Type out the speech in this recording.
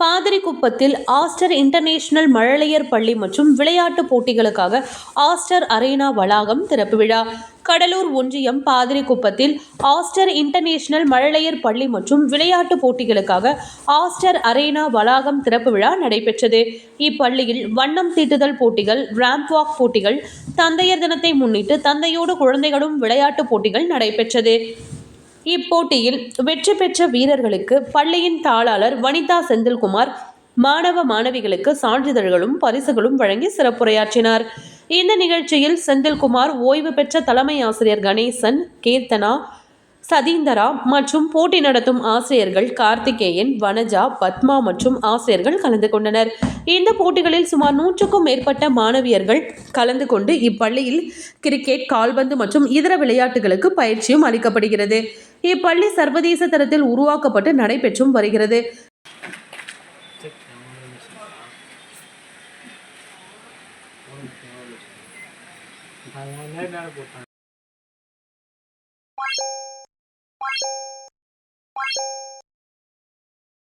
பாதிரிக்குப்பத்தில் aster international மழலையர் பள்ளி மற்றும் விளையாட்டுப் போட்டிகளுக்காக ஆஸ்டர் அரேனா வளாகம் திறப்பு விழா. கடலூர் ஒன்றியம் பாதிரிக்குப்பத்தில் ஆஸ்டர் இன்டர்நேஷனல் மழலையர் பள்ளி மற்றும் விளையாட்டுப் போட்டிகளுக்காக ஆஸ்டர் அரேனா வளாகம் திறப்பு விழா நடைபெற்றது. இப்பள்ளியில் வண்ணம் தீட்டுதல் போட்டிகள் ரேம்ப் வாக் போட்டிகள் தந்தையர் தினத்தை முன்னிட்டு தந்தையோடு குழந்தைகளும் விளையாட்டுப் போட்டிகள் நடைபெற்றது. இப்போட்டியில் வெற்றி பெற்ற வீரர்களுக்கு பள்ளியின் தாளாளர் வனிதா செந்தில்குமார் மாணவ மாணவிகளுக்கு சான்றிதழ்களும் பரிசுகளும் வழங்கி சிறப்புரையாற்றினார். இந்த நிகழ்ச்சியில் செந்தில்குமார் ஓய்வு பெற்ற தலைமை ஆசிரியர் கணேசன் கீர்த்தனா சதீந்தரா மற்றும் போட்டி நடத்தும் ஆசிரியர்கள் கார்த்திகேயன் வனஜா பத்மா மற்றும் ஆசிரியர்கள் கலந்து கொண்டனர். இந்த போட்டிகளில் சுமார் நூற்றுக்கும் மேற்பட்ட மாணவியர்கள் கலந்து கொண்டு இப்பள்ளியில் கிரிக்கெட் கால்பந்து மற்றும் இதர விளையாட்டுகளுக்கு பயிற்சியும் அளிக்கப்படுகிறது. இப்பள்ளி சர்வதேச தரத்தில் உருவாக்கப்பட்டு நடைபெற்றும் வருகிறது. அது நேரம் போட்டாங்க